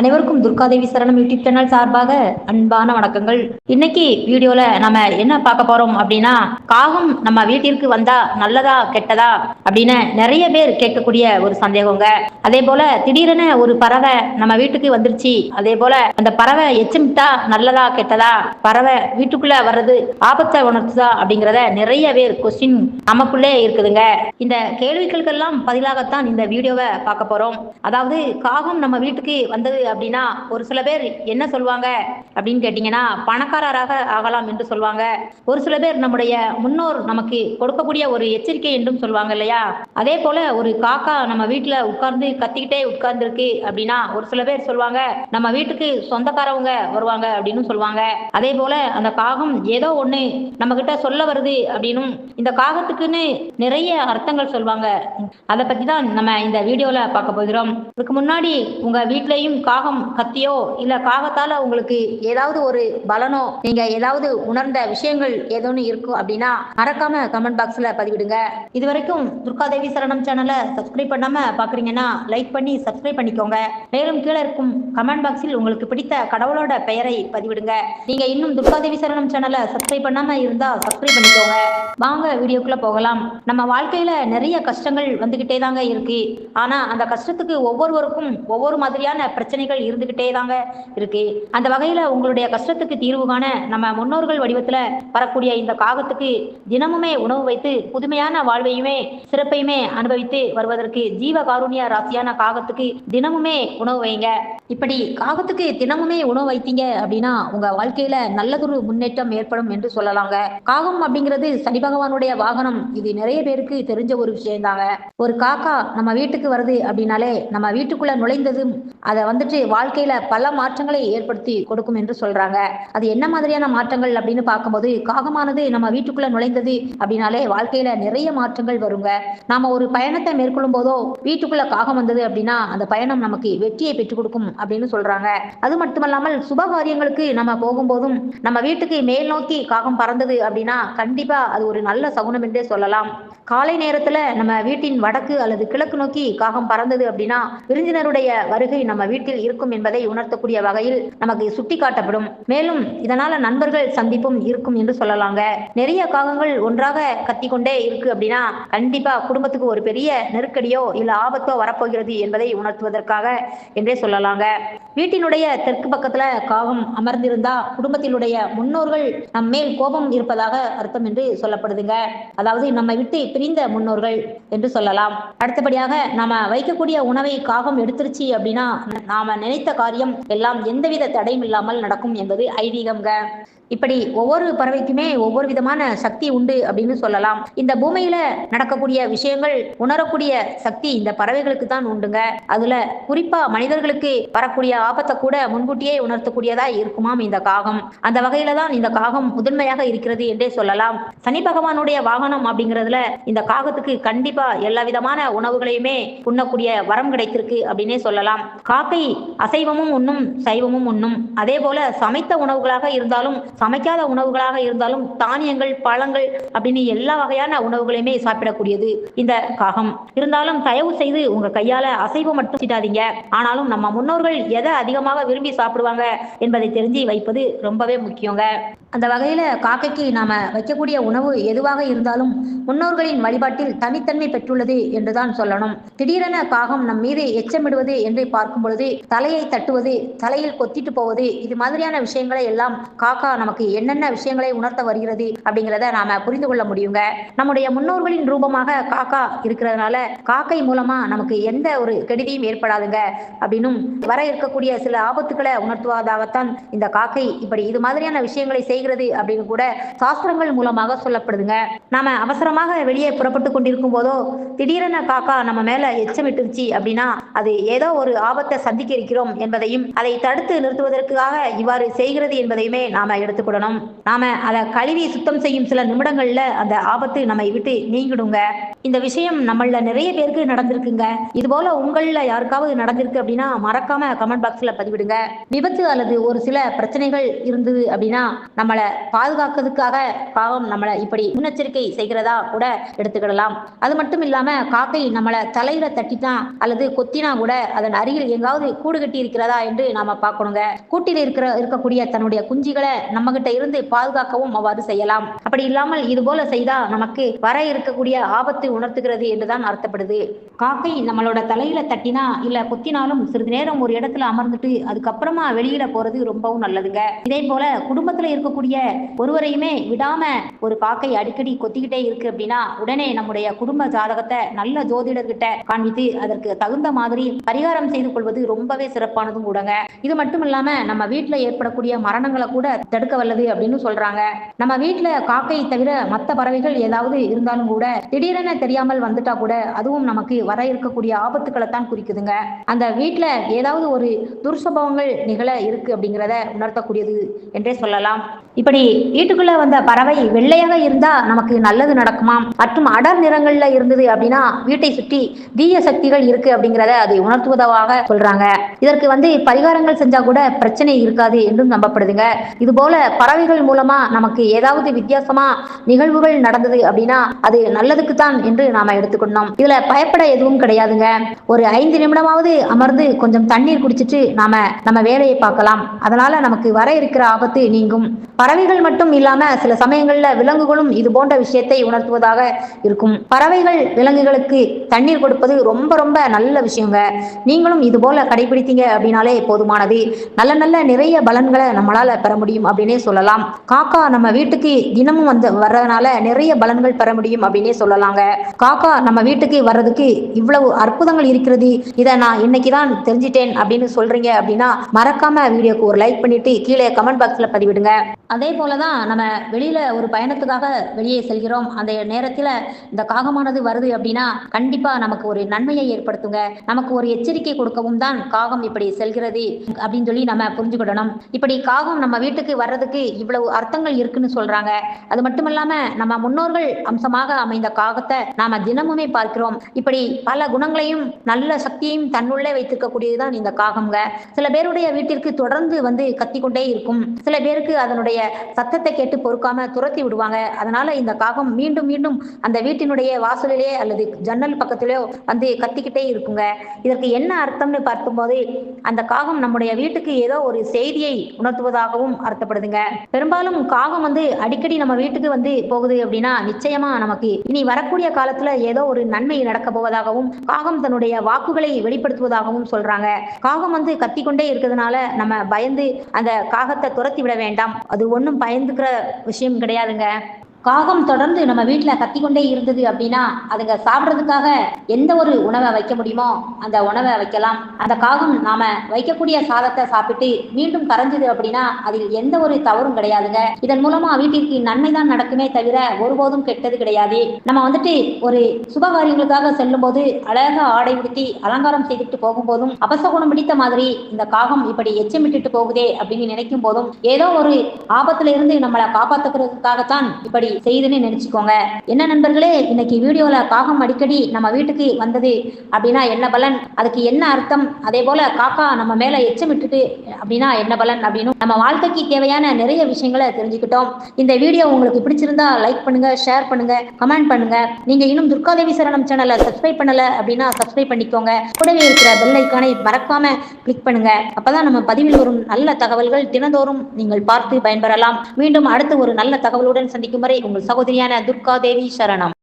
அனைவருக்கும் துர்காதேவி சரணம் YouTube channel சார்பாக அன்பான வணக்கங்கள். இன்னைக்கு வீடியோல நம்ம என்ன பார்க்க போறோம் அப்படின்னா காகம் நம்ம வீட்டிற்கு வந்தா நல்லதா கெட்டதா அப்படின்னு நிறைய பேர் கேட்கக்கூடிய ஒரு சந்தேகங்க. அதே போல திடீரென ஒரு பறவை நம்ம வீட்டுக்கு வந்துருச்சு. அதே போல அந்த பறவை எச்சமிட்டா நல்லதா கெட்டதா பறவை வீட்டுக்குள்ள வர்றது ஆபத்தை உணர்த்துதா அப்படிங்கிறத நிறைய பேர் கொஸ்டின் நமக்குள்ளே இருக்குதுங்க. இந்த கேள்விகளுக்கெல்லாம் பதிலாகத்தான் இந்த வீடியோவை பார்க்க போறோம். அதாவது காகம் நம்ம வீட்டுக்கு வந்தது அப்படின்னா ஒரு சில பேர் என்ன சொல்லுவாங்க அப்படின்னு கேட்டிங்கன்னா பணக்காரராக ஆகலாம் என்று சொல்லுவாங்க ஒரு சில பேர் நம்முடைய முன்னோர் நமக்கு கொடுக்கக்கூடிய ஒரு எச்சரிக்கை என்றும் சொல்லுவாங்க இல்லையா? அதே போல ஒரு காக்கா நம்ம வீட்டுல உட்கார்ந்து கத்திக்கிட்டே உட்கார்ந்துருக்கு அப்படின்னா ஒரு சில பேர் சொல்லுவாங்க நம்ம வீட்டுக்கு சொந்தக்காரவங்க வருவாங்க அப்படின்னு சொல்லுவாங்க அதே போல அந்த காகம் ஏதோ ஒண்ணு நம்ம கிட்ட சொல்ல வருது அப்படின்னும் இந்த காகத்துக்குன்னு நிறைய அர்த்தங்கள் சொல்லுவாங்க அதை பத்தி தான் நம்ம இந்த வீடியோல பார்க்க போகிறோம். இதுக்கு முன்னாடி உங்க வீட்லயும் காகம் கத்தியோ இல்ல காகத்தால உங்களுக்கு ஏதாவது ஒரு பலனோ நீங்க ஏதாவது உணர்ந்த விஷயங்கள் ஏதோன்னு இருக்கும் அப்படின்னா மறக்காம கமெண்ட் பாக்ஸ்ல பதிவிடுங்க. இது வரைக்கும் துர்காதேவி சரணம் சேனலை சப்ஸ்கிரைப் பண்ணாம பாக்குறீங்கன்னா லைக் பண்ணி சப்ஸ்கிரைப் பண்ணிக்கோங்க. மேலும் கீழே இருக்கும் கமெண்ட் பாக்ஸில் உங்களுக்கு பிடித்த கடவுளோட பெயரை பதிவிடுங்க. நீங்க இன்னும் துர்காதேவி சரணம் சேனலை சப்ஸ்கிரைப் பண்ணாம இருந்தா சப்ஸ்கிரைப் பண்ணிக்கோங்க. வாங்க வீடியோக்குள்ள போகலாம். நம்ம வாழ்க்கையில நிறைய கஷ்டங்கள் வந்துகிட்டே தாங்க இருக்கு. ஆனா அந்த கஷ்டத்துக்கு ஒவ்வொருவருக்கும் ஒவ்வொரு மாதிரியான பிரச்சனை பிரச்சனைகள் இருந்துகிட்டே தாங்க இருக்கு. அந்த வகையில உங்களுடைய கஷ்டத்துக்கு தீர்வு காண நம்ம முன்னோர்கள் வடிவத்துல வரக்கூடிய இந்த காகத்துக்கு தினமுமே உணவு வைத்து புதுமையான வாழ்வையுமே சிறப்பையுமே அனுபவித்து வருவதற்கு ஜீவ காருண்ய ராசியான காகத்துக்கு தினமுமே உணவு வைங்க. இப்படி காகத்துக்கு தினமுமே உணவு வைத்தீங்க அப்படின்னா உங்க வாழ்க்கையில நல்லதொரு முன்னேற்றம் ஏற்படும் என்று சொல்லலாங்க. காகம் அப்படிங்கிறது சனி பகவானுடைய வாகனம். இது நிறைய பேருக்கு தெரிஞ்ச ஒரு விஷயம் தாங்க ஒரு காக்கா நம்ம வீட்டுக்கு வருது அப்படின்னாலே நம்ம வீட்டுக்குள்ள நுழைந்ததும் அதை வந்துட்டு வாழ்க்கையில பல மாற்றங்களை ஏற்படுத்தி கொடுக்கும் என்று சொல்றாங்க. அது என்ன மாதிரியான மாற்றங்கள் அப்படின்னு பார்க்கும்போது காகமானது நம்ம வீட்டுக்குள்ள நுழைந்தது அப்படின்னாலே வாழ்க்கையில நிறைய மாற்றங்கள் வருங்க. நாம ஒரு பயணத்தை மேற்கொள்ளும் போதோ வீட்டுக்குள்ள காகம் வந்தது அப்படின்னா அந்த பயணம் நமக்கு வெற்றியை பெற்றுக் கொடுக்கும் அப்படின்னு சொல்றாங்க. அது மட்டுமல்லாமல் சுப காரியங்களுக்கு நம்ம போகும்போதும் நம்ம வீட்டுக்கு மேல் நோக்கி காகம் பறந்தது அப்படின்னா கண்டிப்பா அது ஒரு நல்ல சகுனம் என்றே சொல்லலாம். காலை நேரத்துல நம்ம வீட்டின் வடக்கு அல்லது கிழக்கு நோக்கி காகம் பறந்தது அப்படின்னா விருந்தினருடைய வருகை நம்ம வீட்டில் இருக்கும் என்பதை உணர்த்தக்கூடிய வகையில் நமக்கு சுட்டிக்காட்டப்படும். மேலும் இதனால நண்பர்கள் சந்திப்பும் இருக்கும் என்று சொல்லலாங்க. நிறைய காகங்கள் ஒன்றாக கத்திக்கொண்டே இருக்கு அப்படின்னா கண்டிப்பா குடும்பத்துக்கு ஒரு பெரிய நெருக்கடியோ இல்ல ஆபத்தோ வரப்போகிறது என்பதை உணர்த்துவதற்காக என்றே சொல்லலாங்க. வீட்டினுடைய தெற்கு பக்கத்துல காகம் அமர்ந்திருந்தா குடும்பத்தினுடைய முன்னோர்கள் நம் மேல் கோபம் இருப்பதாக அர்த்தம் என்று சொல்லப்படுதுங்க. அதாவது நம்மை விட்டு பிரிந்த முன்னோர்கள் என்று சொல்லலாம். அடுத்தபடியாக நாம வைக்கக்கூடிய உணவை காகம் எடுத்துருச்சு அப்படின்னா நாம நினைத்த காரியம் எல்லாம் எந்தவித தடையும் இல்லாமல் நடக்கும் என்பது ஐதீகம்ங்க. இப்படி ஒவ்வொரு பறவைக்குமே ஒவ்வொரு விதமான சக்தி உண்டு அப்படின்னு சொல்லலாம். இந்த பூமியில நடக்கக்கூடிய விஷயங்கள் உணரக்கூடிய சக்தி இந்த பறவைகளுக்கு தான் உண்டுங்க. அதுல குறிப்பா மனிதர்களுக்கு வரக்கூடிய ஆபத்தை கூட முன்கூட்டியே உணர்த்தக்கூடியதா இருக்குமாம் இந்த காகம். அந்த வகையில தான் இந்த காகம் முதன்மையாக இருக்கிறது என்றே சொல்லலாம். சனி பகவானுடைய வாகனம் அப்படிங்கிறதுல இந்த காகத்துக்கு கண்டிப்பா எல்லா விதமான உணவுகளையுமே உண்ணக்கூடிய வரம் கிடைத்திருக்கு அப்படின்னே சொல்லலாம். காக்கை அசைவமும் உண்ணும் சைவமும் உண்ணும். அதே போல சமைத்த உணவுகளாக இருந்தாலும் சமைக்காத உணவுகளாக இருந்தாலும் தானியங்கள் பழங்கள் அப்படின்னு எல்லா வகையான உணவுகளையுமே சாப்பிடக்கூடியது இந்த காகம். இருந்தாலும் தயவு செய்து உங்க கையால அசைவம் மட்டும் சிட்டாதீங்க ஆனாலும் நம்ம முன்னோர்கள் எதை அதிகமாக விரும்பி சாப்பிடுவாங்க என்பதை தெரிஞ்சு வைப்பது ரொம்பவே முக்கியங்க. அந்த வகையில காக்கைக்கு நாம வைக்கக்கூடிய உணவு எதுவாக இருந்தாலும் முன்னோர்களின் வழிபாட்டில் தனித்தன்மை பெற்றுள்ளது என்றுதான் சொல்லணும். திடீரென காகம் நம் மீது எச்சமிடுவது என்று பார்க்கும் பொழுது தலையை தட்டுவது தலையில் கொத்திட்டு போவது இது மாதிரியான விஷயங்களை எல்லாம் காக்கா நமக்கு என்னென்ன விஷயங்களை உணர்த்த வருகிறது அப்படிங்கிறத நாம புரிந்து கொள்ள முடியுங்க. நம்முடைய முன்னோர்களின் ரூபமாக காக்கா இருக்கிறதுனால காக்கை மூலமா நமக்கு எந்த ஒரு கெடுதியும் ஏற்படாதுங்க அப்படின்னும் வர இருக்கக்கூடிய சில ஆபத்துக்களை உணர்த்துவதாகத்தான் இந்த காக்கை இப்படி இது மாதிரியான விஷயங்களை செய்கிறது அப்படின்னு கூட சாஸ்திரங்கள் மூலமாக சொல்லப்படுதுங்க. நாம அவசரமாக வெளியே புறப்பட்டு கொண்டிருக்கும் போதோ திடீரென காக்கா நம்ம மேல எச்சமிட்டுருச்சு அப்படின்னா அது ஏதோ ஒரு ஆபத்தை சந்திக்க இருக்கிறோம் என்பதையும் அதை தடுத்து நிறுத்துவதற்காக இவ்வாறு செய்கிறது என்பதையுமே நாம எடுத்துக்கொள்ளணும். நாம அதை கழுவி சுத்தம் செய்யும் சில நிமிடங்கள்ல அந்த ஆபத்து நம்மை விட்டு நீங்கிடுங்க. இந்த விஷயம் நம்மள நிறைய பேருக்கு நடந்திருக்குங்க. இது போல உங்கள யாருக்காவது நடந்திருக்கு அப்படின்னா மறக்காம கமெண்ட் பாக்ஸ்ல பதிவிடுங்க. விபத்து அல்லது ஒரு சில பிரச்சனைகள் இருந்தது அப்படின்னா நம்மளை பாதுகாக்கிறதுக்காக பாவம் நம்மளை இப்படி முன்னெச்சரிக்கை செய்கிறதா கூட எடுத்துக்கிடலாம். அது மட்டும் இல்லாம காக்கை நம்மளை தலையில தட்டினா அல்லது கொத்தினா கூட அதன் அருகில் எங்காவது கூடு கட்டி இருக்கிறதா என்று நாம பார்க்கணுங்க. கூட்டில் இருக்கிற இருக்கக்கூடிய தன்னுடைய குஞ்சுகளை நம்ம கிட்ட இருந்து பாதுகாக்கவும் அவ்வாறு செய்யலாம். அப்படி இல்லாமல் இது போல செய்தா நமக்கு வர இருக்கக்கூடிய ஆபத்து உணர்த்துகிறது என்றுதான் அர்த்தப்படுது. காக்கை நம்மளோட தலையில தட்டினா இல்ல கொத்தினாலும் சிறிது நேரம் ஒரு இடத்துல அமர்ந்துட்டு அதுக்கப்புறமா வெளியில போறது ரொம்பவும் நல்லதுங்க. இதே போல குடும்பத்துல இருக்கக்கூடிய ஒருவரையுமே விடாம ஒரு காக்கை அடிக்கடி கொத்திக்கிட்டே இருக்கு அப்படின்னா உடனே நம்முடைய குடும்ப ஜாதகத்தை நல்ல ஜோதிடர்கிட்ட காண்பித்து அதற்கு தகுந்த மாதிரி பரிகாரம் செய்து கொள்வது ரொம்ப ரொம்பவே சிறப்பானதும் கூடங்க. இது மட்டும் இல்லாம நம்ம வீட்டுல ஏற்படக்கூடிய மரணங்களை கூட தடுக்க வல்லது அப்படின்னு சொல்றாங்க. நம்ம வீட்டுல காக்கை தவிர மற்ற பறவைகள் ஏதாவது இருந்தாலும் கூட திடீரென தெரியாமல் வந்துட்டா கூட அதுவும் நமக்கு வர இருக்கக்கூடிய ஆபத்துக்களை தான் குறிக்குதுங்க. அந்த வீட்டுல ஏதாவது ஒரு துர்சம்பவங்கள் நிகழ இருக்கு அப்படிங்கிறத உணர்த்தக்கூடியது என்றே சொல்லலாம். இப்படி வீட்டுக்குள்ள வந்த பறவை வெள்ளையாக இருந்தா நமக்கு நல்லது நடக்குமாம் மற்றும் அடர் நிறங்கள்ல இருந்தது அப்படின்னா வீட்டை சுற்றி தீய சக்திகள் இருக்கு அப்படிங்கிறத அதை உணர்த்துவதாக சொல்றாங்க. இதற்கு வந்து பரிகாரங்கள் செஞ்சா கூட பிரச்சனை இருக்காது என்றும் நம்பப்படுதுங்க. இது போல பறவைகள் மூலமா நமக்கு ஏதாவது வித்தியாசமா நிகழ்வுகள் நடந்தது அப்படின்னா அது நல்லதுக்கு தான் என்று நாம எடுத்துக்கணும் இதுல பயப்பட எதுவும் கிடையாதுங்க. ஒரு ஐந்து நிமிடமாவது அமர்ந்து கொஞ்சம் தண்ணீர் குடிச்சிட்டு நாம நம்ம வேலையை பார்க்கலாம். அதனால நமக்கு வர இருக்கிற ஆபத்து நீங்கும். பறவைகள் மட்டும் இல்லாம சில சமயங்கள்ல விலங்குகளும் இது போன்ற விஷயத்தை உணர்த்துவதாக இருக்கும். பறவைகள் விலங்குகளுக்கு தண்ணீர் கொடுப்பது ரொம்ப ரொம்ப நல்ல விஷயங்க. நீங்களும் இது போல கடைபிடித்தீங்க அப்படின்னாலே போதுமானது. நல்ல நல்ல நிறைய பலன்களை நம்மளால பெற முடியும் அப்படின்னே சொல்லலாம். காக்கா நம்ம வீட்டுக்கு தினமும் வந்து வர்றதுனால நிறைய பலன்கள் பெற முடியும் அப்படின்னே சொல்லலாங்க. காக்கா நம்ம வீட்டுக்கு வர்றதுக்கு இவ்வளவு அற்புதங்கள் இருக்கிறது. இதை நான் இன்னைக்கு தான் தெரிஞ்சிட்டேன் அப்படின்னு சொல்றீங்க அப்படின்னா மறக்காம வீடியோக்கு ஒரு லைக் பண்ணிட்டு கீழே கமெண்ட் பாக்ஸ்ல பதிவிடுங்க. அதே போலதான் நம்ம வெளியில ஒரு பயணத்துக்காக வெளியே செல்கிறோம். அந்த நேரத்துல இந்த காகமானது வருது அப்படின்னா கண்டிப்பா நமக்கு ஒரு நன்மையை ஏற்படுத்துங்க. நமக்கு ஒரு எச்சரிக்கை கொடுக்கவும் தான் காகம் இப்படி செல்கிறது அப்படின்னு சொல்லி நம்ம புரிஞ்சுக்கிடணும். இப்படி காகம் நம்ம வீட்டுக்கு வர்றதுக்கு இவ்வளவு அர்த்தங்கள் இருக்குன்னு சொல்றாங்க. அது மட்டும் இல்லாம நம்ம முன்னோர்கள் அம்சமாக அமைந்த காகத்தை நாம தினமுமே பார்க்கிறோம். இப்படி பல குணங்களையும் நல்ல சக்தியையும் தன்னுள்ளே வைத்திருக்கக்கூடியதுதான் இந்த காகம்ங்க. சில பேருடைய வீட்டிற்கு தொடர்ந்து வந்து கத்திக்கொண்டே இருக்கும். சில பேருக்கு அதனுடைய சத்தத்தை கேட்டு பொறுக்காம துரத்தி விடுவாங்க. அதனால இந்த காகம் மீண்டும் மீண்டும் அந்த வீட்டினுடைய வாசலிலே அல்லது ஜன்னல் பக்கத்திலேயோ வந்து கத்திக்கிட்டே இருக்குங்க. இதற்கு என்ன அர்த்தம்னு பார்க்கும்போது அந்த காகம் நம்முடைய வீட்டுக்கு ஏதோ ஒரு செய்தியை உணர்த்துவதாகவும் அர்த்தப்படுதுங்க. பெரும்பாலும் காகம் வந்து அடிக்கடி நம்ம வீட்டுக்கு வந்து போகுது அப்படின்னா நிச்சயமா நமக்கு இனி வரக்கூடிய காலத்துல ஏதோ ஒரு நன்மை நடக்க போவதாகவும் காகம் தன்னுடைய வாக்குகளை வெளிப்படுத்துவதாகவும் சொல்றாங்க. காகம் வந்து கத்திக்கொண்டே இருக்கிறதுனால நம்ம பயந்து அந்த காகத்தை துரத்தி விட வேண்டாம். அது ஒன்றும் பயந்துக்கிற விஷயம் கிடையாதுங்க. காகம் தொடர்ந்து நம்ம வீட்டில் கத்திக்கொண்டே இருந்தது அப்படின்னா அதுங்க சாப்பிட்றதுக்காக எந்த ஒரு உணவை வைக்க முடியுமோ அந்த உணவை வைக்கலாம். அந்த காகம் நாம வைக்கக்கூடிய சாதத்தை சாப்பிட்டு மீண்டும் கரைஞ்சது அப்படின்னா அதில் எந்த ஒரு தவறும் கிடையாதுங்க. இதன் மூலமா வீட்டிற்கு நன்மை தான் நடக்குமே தவிர ஒருபோதும் கெட்டது கிடையாது. நம்ம வந்துட்டு ஒரு சுபகாரியங்களுக்காக செல்லும் போது அழகா ஆடை உடுத்தி அலங்காரம் செய்துட்டு போகும்போதும் அபசகுணம் பிடித்த மாதிரி இந்த காகம் இப்படி எச்சமிட்டுட்டு போகுதே அப்படின்னு நினைக்கும் போதும் ஏதோ ஒரு ஆபத்துல இருந்து நம்மளை காப்பாத்துக்கிறதுக்காகத்தான் இப்படி செய்துன்னு நினைச்சுக்கோங்க. என்ன நண்பர்களே இன்னைக்கு வீடியோல காகம் அடிக்கடி நம்ம வீட்டுக்கு வந்தது அப்படின்னா என்ன பலன்? அதுக்கு என்ன அர்த்தம்? அதே போல காக்கா நம்ம மேல எச்சமிட்டுட்டு அப்படின்னா என்ன பலன் அப்படின்னு நம்ம வாழ்க்கைக்கு தேவையான நிறைய விஷயங்களை தெரிஞ்சுக்கிட்டோம். இந்த வீடியோ உங்களுக்கு பிடிச்சிருந்தா லைக் பண்ணுங்க ஷேர் பண்ணுங்க கமெண்ட் பண்ணுங்க. நீங்க இன்னும் துர்காதேவி சரணம் சேனலை சப்ஸ்கிரைப் பண்ணல அப்படின்னா சப்ஸ்கிரைப் பண்ணிக்கோங்க. கூடவே இருக்கிற பெல் ஐக்கானை மறக்காம கிளிக் பண்ணுங்க. அப்பதான் நம்ம பதிவில் வரும் நல்ல தகவல்கள் தினந்தோறும் நீங்கள் பார்த்து பயன்பெறலாம். மீண்டும் அடுத்து ஒரு நல்ல தகவலுடன் சந்திக்கும் வரை உங்கள் சகோதரியான துர்கா தேவி சரணம்.